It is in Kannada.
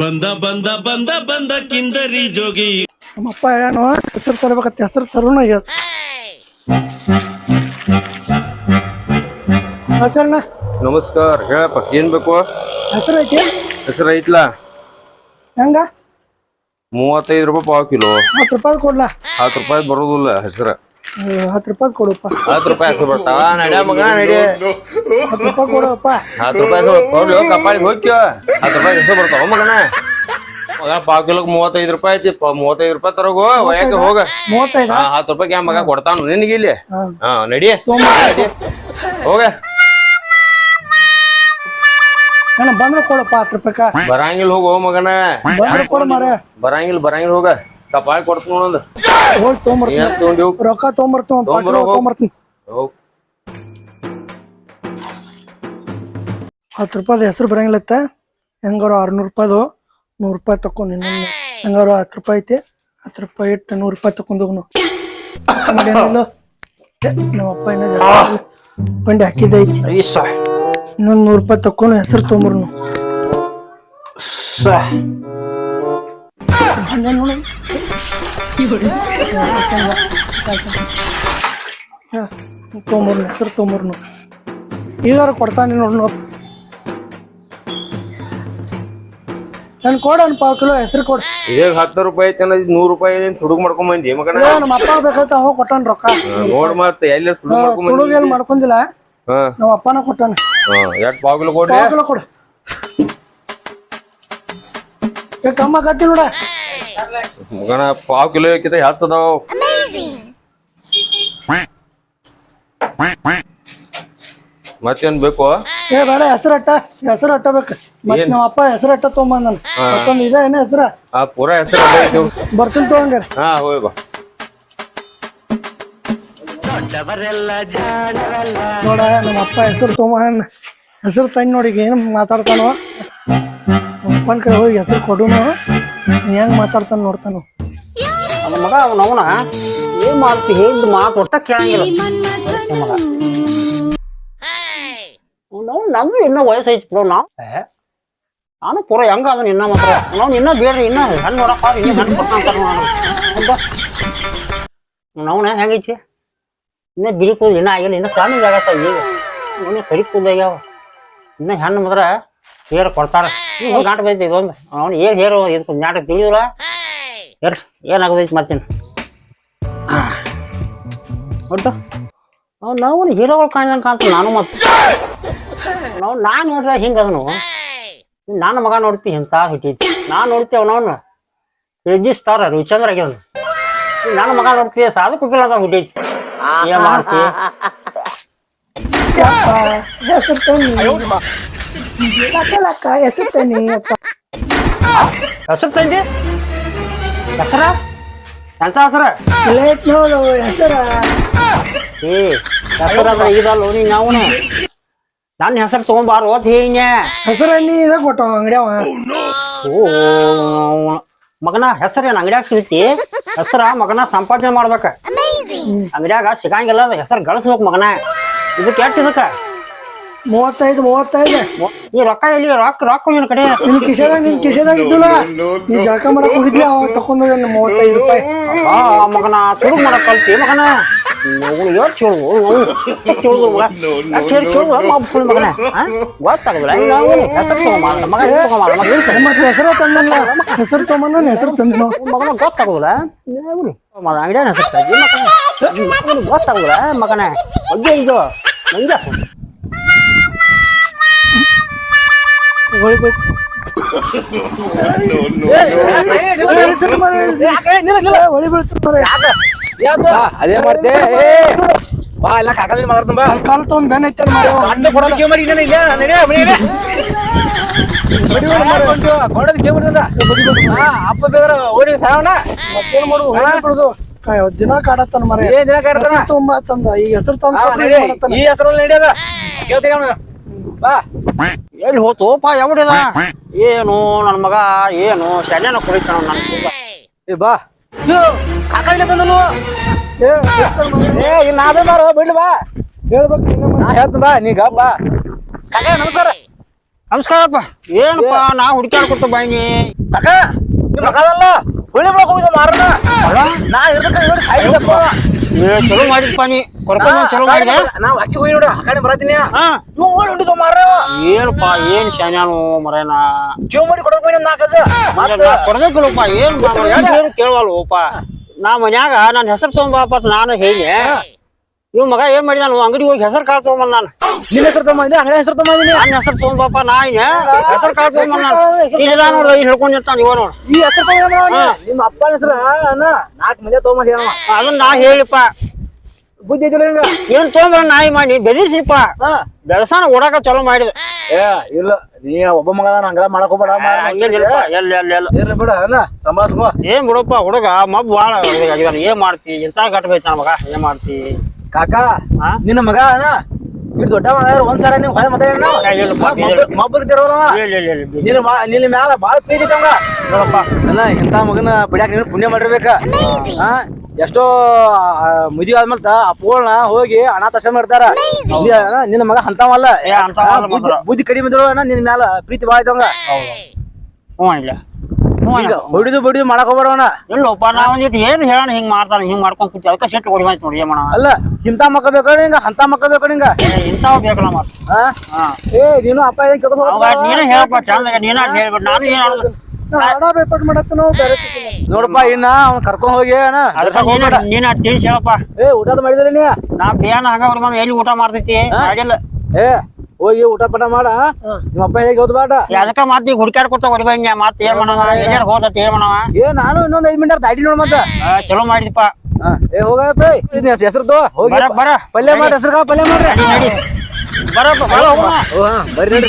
ಬಂದ ಬಂದ ಬಂದ ಬಂದ ಕಿಂದರಿ ಜೋಗಿ. ನಮ್ಮಪ್ಪ ಹೇಳೋಣ ಹೆಸರು ತರಬೇಕತ್ತೆ ಹೆಸರು ತರೋಣ ಹೇಳ ಹೆಸರಣ್ಣ ನಮಸ್ಕಾರ ಹೇಳಪ್ಪ ಏನ್ ಬೇಕು? ಹೆಸರು ಐತಿ ಹೆಸರು ಐತ್ಲಾ ಹೆಂಗ? ಮೂವತ್ತೈದು ರೂಪಾಯಿ ಪಾವ್ ಕಿಲೋ. ಹತ್ತು ರೂಪಾಯಿ ಕೊಡ್ಲಾ? ಹತ್ತು ರೂಪಾಯಿ ಬರೋದಿಲ್ಲ ಹೆಸರು. ಹತ್ತು ರೂಪಾಯಿ ಕೊಡಪ್ಪ. ಹತ್ತು ರೂಪಾಯಿ ಹೆಸರು ಬರ್ತಾವ? ನಡ್ಯ ಮಗ ನಡಿ. ಹತ್ತು ರೂಪಾಯಿ ಕೊಡಪ್ಪ. ಹತ್ತು ರೂಪಾಯಿ ಹೆಸರು ಕೊಡ್ಲಿ ಕಪ್ಪಾಳಿಗೆ ಹೋಗ್ಯ ಹತ್ತು ರೂಪಾಯಿ ಹೆಸರು ಬರ್ತಾವ ಮಗನ. ಮಗ ಪಾವ್ ಕಿಲೋಕ್ ಮೂವತ್ತೈದು ರೂಪಾಯಿ ಐತಿ. ಮೂವತ್ತೈದು ರೂಪಾಯಿ ತರೋಗು. ಒಯ್ಯಾಕ ಹೋಗ. ಮೂವತ್ತೈದ? ಹತ್ತು ರೂಪಾಯಿ ಕ್ಯಾ ಮಗ ಕೊಡ್ತಾನು ನಿನಗೆ ಇಲ್ಲಿ. ಹಾ. ನಡಿ. ನಡಿ. ಹೋಗ. ಅಣ್ಣ ಬಂದ್ರೆ ಕೊಡಪ್ಪ ಹತ್ತು ರೂಪಾಯಿ ಬರಂಗಿಲ್ಲ ಹೋಗು ಮಗನ. ಬಂದ್ರೆ ಕೊಡು ಮಾರ ಬರಂಗಿಲ್ಲ ಬರಂಗಿಲ್ಲ ಹೋಗ. ಕಪ್ಪಾಳಿ ಕೊಡ್ತೀನಿ ಹೋಗಿ ಏನ್ ರೊಕ್ಕ ತೊಗೊಂಬರ್ತೀನಿ ಒಂದು ಪಾಕಿಟ್ ತೊಗೊಂಬರು ಹೋಗು. ತೊಗೊಂಬರ್ತೀನಿ. ಹೋಗ್. ಹತ್ತು ರೂಪಾಯ್ದು ಹೆಸರು ಬರಂಗಿಲ್ಲತ್ತ. ಹೆಂಗಾರು ಆರ್ನೂರು ರೂಪಾಯ್ದು ನೂರು ರೂಪಾಯಿ ತಕೊಂಡು ಇನ್ನೊಂದು. ಹೆಂಗಾರು ಹತ್ತು ರೂಪಾಯಿ ಐತಿ ಹತ್ತು ರೂಪಾಯಿ ಇಟ್ಟು ನೂರು ರೂಪಾಯಿ ತಕೊಂಡು ಹೋಗ್ನು ಮಾಡೇನಿಲ್ಲ ನಮ್ಮ ಅಪ್ಪ ಇನ್ನ ಜಗಳ ಬಂಡಿ ಹಾಕಿದ್ದೈತಿ ಇನ್ನೊಂದು ನೂರು ರೂಪಾಯಿ ತಕೊಂಡು ಹೆಸರು ತೊಗೊಂಬರ್ನು. ಬಂದೆ ನೋಡು. ಹಾ, ತೊಗೊಂಬರ್ನು ಹೆಸರು ತೊಗೊಂಬರ್ನು ಈಗಾರು ಕೊಡ್ತಾನೆ ನೋಡಿ ನೋಡಿ ನನ್ ಕೊಡನ್ ಪಾವ್ ಕಿಲೋ ಹೆಸರು ಕೊಡು ಈಗ ಹತ್ತು ರೂಪಾಯಿ ಐತೆ ನೂರು ರೂಪಾಯಿ ತುಡುಗ್ ಮಾಡ್ಕೊಂಡ್ ಬಂದಿ? ಮಗನ? ನಮ್ಮ ಅಪ್ಪ ಬೇಕಂತ ಅವ ಕೊಟ್ಟಾನ ರೊಕ್ಕ. ನೋಡ್ ಮತ್ತ ಎಲ್ಲಿ ತುಡುಗ್ ಮಾಡ್ಕೊಂಡ್ ತುಡುಗ ಬಂದಿ ಏನ್ ಮಾಡ್ಕೊಂಡಿಲ್ಲ ನಮ್ಮ ಅಪ್ಪನ ಕೊಟ್ಟಾನ. ಎರಡು ಪಾವ್ ಕಿಲೋ ಕೊಡ್ರಿ ಪಾವ್ ಕಿಲೋ ಕೊಡು ಕಮ್ಮ ಕತ್ತಿ ನೋಡ. ಮಗನ ಪಾವ್ ಕಿಲೋ ಕಿತ ಹೆಚ್ಚ ಅದಾವ ಮತ್ತೇನ್ ಬೇಕು? ಏ ಬೇಡ ಹೆಸರು ಅಟ್ಟ ಹೆಸರು ಅಟ್ಟ ಬೇಕು ಮತ್ ನಮ್ಮ ಅಪ್ಪ ಹೆಸರು ಅಟ್ಟ ತೊಗೊಂಬಂದನ ಮತ್ತೊಂದು ಇದೆ ಏನ ಹೆಸರ? ಆ ಪೂರಾ ಹೆಸರು. ಬರ್ತೀನಿ ತಗೊಂಡ್ರಿ ಹಾ ಹೋಯ್ ಬಾ. ನೋಡ ನಮ್ಮ ಅಪ್ಪ ಹೆಸರು ತೊಗೊಂಬ ಹೆಸರು ತಂದ್ ನೋಡಿ ಏನ್ ಮಾತಾಡ್ತಾನೋ. ಒಂದ್ ಅಪ್ಪನ ಕಡೆ ಹೋಗಿ ಹೆಸರು ಕೊಡುನು. ಹೆಂಗ್ ಮಾತಾಡ್ತಾನ ನೋಡ್ತಾನು. ಅದ ಮಗ ಅವನವನ ಏನ್ ಮಾಡ್ತಿ? ಹೇಳಿದ ಮಾತು? ಒಟ್ಟ ಕೇಳಂಗಿಲ್ಲ. ವಯಸ್ಸಿನ ಮಗ ನಾವು ನಮ್ದು ಇನ್ನೂ ವಯಸ್ಸು ಐತಿ ಬಿಡು. ನಾವು ನಾನು ಪೂರ ಹೆಂಗ ಅದನ್ನ ಇನ್ನ ಮಾತ್ರ. ನಾವು ಇನ್ನ ಬೇಡ್ರಿ ಇನ್ನ ಹೆಣ್ಣು ನೋಡಪ್ಪ ಇನ್ನ ಹೆಣ್ಣು ಕೊಡ್ತಾನ ನಾವ್ನ ಹೆಂಗೈತಿ? ಇನ್ನ ಬಿಳಿ ಕೂದಲು ಇನ್ನ ಆಗಿಲ್ಲ ಇನ್ನ ಸಣ್ಣ ಆಗತ್ತ ಈಗ. ಅವನೇ ಕರಿ ಕೂದಲು ಆಗ್ಯಾವ. ಇನ್ನ ಹೆಣ್ಣು ಮಾತ್ರ ಹೇರ್ ಕೊಡ್ತಾರ. ನೀವು ನಾಟ ಬೈತಿ ಇದೊಂದು. ಅವ್ನು ಏನ್ ಹೇರು ಇದಕ್ಕೆ ನಾಟ ತಿಳಿದಿಲ್ಲ ಏರ್ ಏನಾಗೋದೈತಿ ಮತ್ತೇನು? ಒಟ್ಟು? ಅವ್ ನಾವು ಹೀರೋಗಳು ಕಾಣ್ದಂಗೆ ಕಾಣ್ತ ನಾನು ಮತ್ತೆ. ನಾವು ನಾನು ನೋಡ್ರೆ ಹಿಂಗೆ ಅದನು. ನನ್ನ ಮಗ ನೋಡ್ತಿ ಇಂಥ ಹಿಟ್ಟೈತಿ ನಾನು ನೋಡ್ತಿ ಅವನವನು ರಿಜಿಸ್ತಾರ ರವಿಚಂದ್ರ ಆಗ್ಯಾವ ನನ್ನ ಮಗ ನೋಡ್ತಿ ಸಾಧು ಕುಕ್ಕಿಲ್ಲ ಅದ ಹುಟ್ಟೈತಿ ಏನ್ ಮಾಡ್ತಿ? ಲಕ್ಕ ಲಕ್ಕ ಹೆಸರು ತನ್ನಿ ಅಪ್ಪ ಹೆಸರು ತಂದಿ? ಹೆಸರ? ಎಂತ ಹೆಸರ? ಲೇಟ್ ನೋಡು ಹೆಸರ. ಏ ಹೆಸರು ಅದ್ರ ಇದಲ್ಲ ನೀ ನಾವುನ ನನ್ನ ಹೆಸರು ತಗೊಂಬಾರು ಅಂತ ಹೇಳಿನ್ಯ ಹೆಸರ ನೀ ಇದ ಕೊಟ್ಟ ಅಂಗಡಿಯವ. ಓ ಮಗನ ಹೆಸರು ಏನು ಅಂಗಡ್ಯಾಗ ಸಿಗತಿ? ಹೆಸರ ಮಗನ ಸಂಪಾದನೆ ಮಾಡ್ಬೇಕ. ಅಂಗಡಿಯಾಗ ಸಿಗಂಗಿಲ್ಲ ಹೆಸರು ಗಳಿಸ್ಬೇಕು ಮಗನ. ಇದಕ್ಕೆ ಎಷ್ಟು ಇದಕ್ಕ? ಮೂವತ್ತೈದು ಮೂವತ್ತೈದು. ಈ ರೊಕ್ಕ ಎಲ್ಲಿ ರೊಕ್ಕ ರೊಕ್ಕ ನಿನ್ ಕಡೆ. ನಿನ್ ಕಿಶೆದಾಗ ನಿನ್ ಕಿಶೆದಾಗ ಇದ್ದಿಲ್ಲ. ನೀ ಜಳಕ ಮಾಡಕ್ ಹೋಗಿದ್ಲಿ ಅವಾಗ ತಕೊಂಡ್ ಮೂವತ್ತೈದು ರೂಪಾಯಿ. ಆ ಮಗನ ತುಡುಗ್ ಮಾಡಕ್ ಕಲ್ತಿ ಮಗನ. ಹೆಸರು ತಂದಲ್ಲ. ಹೆಸರು ತಗೊಂಬಂದ ಹೆಸರು ತಂದ ಮಗನ ಗೊತ್ತಾಗೋದಿಲ್ಲ. ಅಂಗಡಿಯ ಹೆಸರು ಗೊತ್ತಾಗೋದಿಲ್ಲ ಮಗನ. ಇದು ನಂಗೆ ಹೊಳಿ ಅದೇ ಬಾ ಎಲ್ಲ ಕಾಕಲ್ ಬಾ ಬೆನ್ ಐತೆ ಅಪ್ಪ ಓಡಿ ದಿನ ಕಾಡತ್ತಾನ ಮರ ಏ ದಿನ? ಹೆಸರು ತುಂಬ ತಂದ ಹೆಸರು ತಂದ ಈ ಹೆಸರಲ್ಲಿ ನಡೆಯದ ಕೇಳ್ತೀನಿ ಬಾ ಎಲ್ಲಿ ಹೋತೋಪ ಯಾವಡಿದ? ಏನು ನನ್ನ ಮಗ ಏನು? ಶಲ್ಯನ ಕುಡಿತಾನ ನನ್ನ ಕೂಗ ಏ ಬಾ. ಯೋ ಕಾಕ ಇಲ್ಲ ಬಂದನು. ಏ ಮಗ. ಇಲ್ಲಿ ನಾವೇ ಬಾರೋ ಬಿಡ್ಲಿ ಬಾ. ಹೇಳ್ಬೇಕು ಮಗ. ನಾ ಹೇಳ್ತೀನಿ ಬಾ ನೀ ಬಾ. ಕಾಕ ನಮಸ್ಕಾರ. ನಮಸ್ಕಾರಪ್ಪ. ಏನಪ್ಪ ನಾ ಹುಡುಕ್ಯಾಡ್ಕೊತ ಬಾಯಿ ಕಾಕ ನಿಮ್ ಮಗ ಅದಲ್ಲ ಹುಳಿ ಬಿಡಕ್ ಹೋಗಿದ್ದ ಮಾರ ನಾ ಇರ್ದಕ್ಕ ನೋಡಿ ಸಾಯ್ದಪ್ಪ ಏ ಚಲೋ ಮಾಡಿದ್ಪ ನೀ. ಕರ್ಕೊಂಡ್ ಚಲೋ ಮಾಡಿದೆ. ನಾ ಅಕ್ಕಿ ಹೋಗಿ ನೋಡು ಆ ಕಡೆ ಬರತೀನಿ ಹಾ. ಇವ್ ಹೋಗಿ ಹೊಂಟಿದ್ವ ಮಾರ ಏನಪ್ಪ ಏನ್ ಶಾನ್ಯಾನು ಮರೇನ ಜೀವ ಮಾಡಿ ಕೊಡಕ್ ಹೋಗಿ ನಾಲ್ಕು ಮತ್ತ ಕೊಡ್ಬೇಕಲ್ಲಪ್ಪ ಏನ್ ಏನು ಕೇಳವಲ್ವಪ್ಪ? ನಾ ಮನ್ಯಾಗ ನನ್ನ ಹೆಸರು ತೊಗೊಂಬಾಪ ನಾನು ಹೇಳಿ. ಇವ್ ಮಗ ಏನ್ ಮಾಡಿದಾನು? ಅಂಗಡಿ ಹೋಗಿ ಹೆಸರು ಕಾಳು ತಗೊಂಬಂದ ನಾನು. ನಿನ್ನ ಹೆಸರು ತಗೊಂಬಂದೆ? ಅಂಗಡಿ ಹೆಸರು ತಗೊಂಬಂದಿನಿ. ನನ್ನ ಹೆಸರು ತಗೊಂಬಪ್ಪ ನಾ ಹೆಸರು ಕಾಳು ತಗೊಂಬಂದ ಇಲ್ಲ ನೋಡ್ದ ಇಲ್ಲಿ ಹಿಡ್ಕೊಂಡಿರ್ತಾನ ಇವ ನೋಡ್. ಈ ಹೆಸರು ನಿಮ್ ನಿಮ್ಮ ಅಪ್ಪನ ಹೆಸರು ನಾಲ್ಕು ಮಂದಿ ತಗೊಂಬಂದಿ ಅದನ್ನ ನಾ ಹೇಳಿಪ್ಪ. ಬುದ್ಧಿ ಏನ್ ತಗೊಂಡ್ರ ನಾಯಿ ಮಾಡಿ ಬೆದಿಸಿಪ್ಪ ಬೆಳಸಾನ ಓಡಾಕ ಚಲೋ ಮಾಡಿದ. ಏ ಇಲ್ಲ. ನೀ ಒಬ್ಬ ಮಗ ಹಂಗ ಮಾಡಕ್ ಹೋಗ್ಬೇಡ ಎಲ್ಲ ಎಲ್ಲ ಎಲ್ಲಿ. ಬಿಡ ಅಲ್ಲ ಏನ್ ಬಿಡಪ್ಪ ಹುಡುಗ ಮಬ್ ಬಾಳ ಆಗಿದಾನ ಏನ್ ಮಾಡ್ತಿ? ಎಂತ ಗಟ್ಟ ಮಗ. ಏನ್ ಮಾಡ್ತಿ? ಕಾಕ? ನಿನ್ನ ಮಗ ಅಣ್ಣ? ಇಟ್ಟು ದೊಡ್ಡ ಮಗ ಒಂದ್ಸಲ ನೀವು ಹೊಳೆ ಮತ್ತೆ ಮಬ್ಬರ್ ಇದ್ದಾರಲ್ಲ. ನಿನ್ನ ನಿನ್ನ ಮ್ಯಾಲ ಬಾಳ ಪ್ರೀತಿ ಐತಂಗ ನೋಡಪ್ಪ. ಅಲ್ಲ ಇಂಥ ಮಗನ ಬಿಡ್ಯಾಕ ನೀನು ಪುಣ್ಯ ಮಾಡಿರ್ಬೇಕ. ಹಾ ಎಷ್ಟೋ ಮುದಿ ಆದ್ಮೇಲೆ ಅಪ್ಪಗಳನ್ನ ಹೋಗಿ ಅನಾಥಾಶ್ರಮ ಇರ್ತಾರ ನೀ ನಿನ್ನ ಮಗ ಅಂತವಲ್ಲ ಬುದ್ಧಿ- ಕಡಿಮೆ ನಿನ್ನ ಮ್ಯಾಲ ಪ್ರೀತಿ ಬಾಳ ಇದ್ದಂಗ. ಹ್ಞೂ ಇಲ್ಲ. ಈಗ ಹೊಡಿದು ಬಡಿದು ಮಾಡಕ್ ಹೋಗ್ಬೇಡವಣ ಇಲ್ಲಪ್ಪ ನಾ ಒಂದಿಟ್ಟು ಏನ್ ಹೇಳೋಣ ಹಿಂಗ್ ಮಾಡ್ತಾನ ಹಿಂಗ್ ಮಾಡ್ಕೊಂಡ್ ಕೂತಿ ಅದಕ್ಕೆ ಸಿಟ್ಟು ಹೊಡಿ ಮಾಯ್ತು ನೋಡಿ ಏನ್ ಅಲ್ಲ ಇಂತ ಮಕ್ಕ ಬೇಕು ಹಿಂಗ ಅಂತ ಮಕ್ಕ ಬೇಕು ಹಿಂಗ ಇಂಥವ್ ಬೇಕಲ್ಲ ಮಾತು ಹಾ. ಏ ನೀನು ಅಪ್ಪ ಏನ್ ಕೆಲಸ ಅವಾಗ ನೀನೇ ಹೇಳಪ್ಪ ಚಂದಾಗ ನೀನ ಹೇಳ್ಬಿಟ್ಟು ನಾನು ಏನ್. ನೋಡಪ್ಪ ಇನ್ನ ಅವ್ನ ಕರ್ಕೊಂಡ್ ಹೋಗಿ ನೀನ ನೀನ ತಿಳಿಸಿ ಹೇಳಪ್ಪ. ಏ ಊಟದ ಮಾಡಿದ್ರಿ ನೀ? ನಾ ಬೇನ ಹಂಗ ಬರ್ಬಾದ ಬಂದು ಎಲ್ಲಿ ಊಟ ಮಾಡ್ತೈತಿ? ಹಾಗೆಲ್ಲ. ಏ ಹೋಗಿ ಊಟ ಪಟ ಮಾಡ. ನಿಮ್ಮ ಅಪ್ಪ ಹೇಗೆ ಹೋದ್ ಬಾಟ ಅದಕ್ಕ ಮತ್ತೆ ಈಗ ಹುಡ್ಕ್ಯಾಡ್ಕೊತ ಹೊಡಿ ಬಂದ್ಯ ಮತ್ತೆ ಏನ್ ಮಾಡವ ಏನ್ ಹೋದತ್ ಏನ್ ಮಾಡವ ಏ ನಾನು ಇನ್ನೊಂದ್ ಐದ್ ಮಿನಿಟ್ ದಾಟಿ ನೋಡ್ ಮತ್ತ. ಚಲೋ ಮಾಡಿದಪ್ಪ ಏ ಹೋಗಪ್ಪ ಹೆಸರು ಹೋಗಿ ಬರ ಪಲ್ಯ ಮಾಡಿ ಹೆಸರು ಪಲ್ಯ ಮಾಡ್ರಿ ಬರಪ್ಪ ಬರ್ರಿ.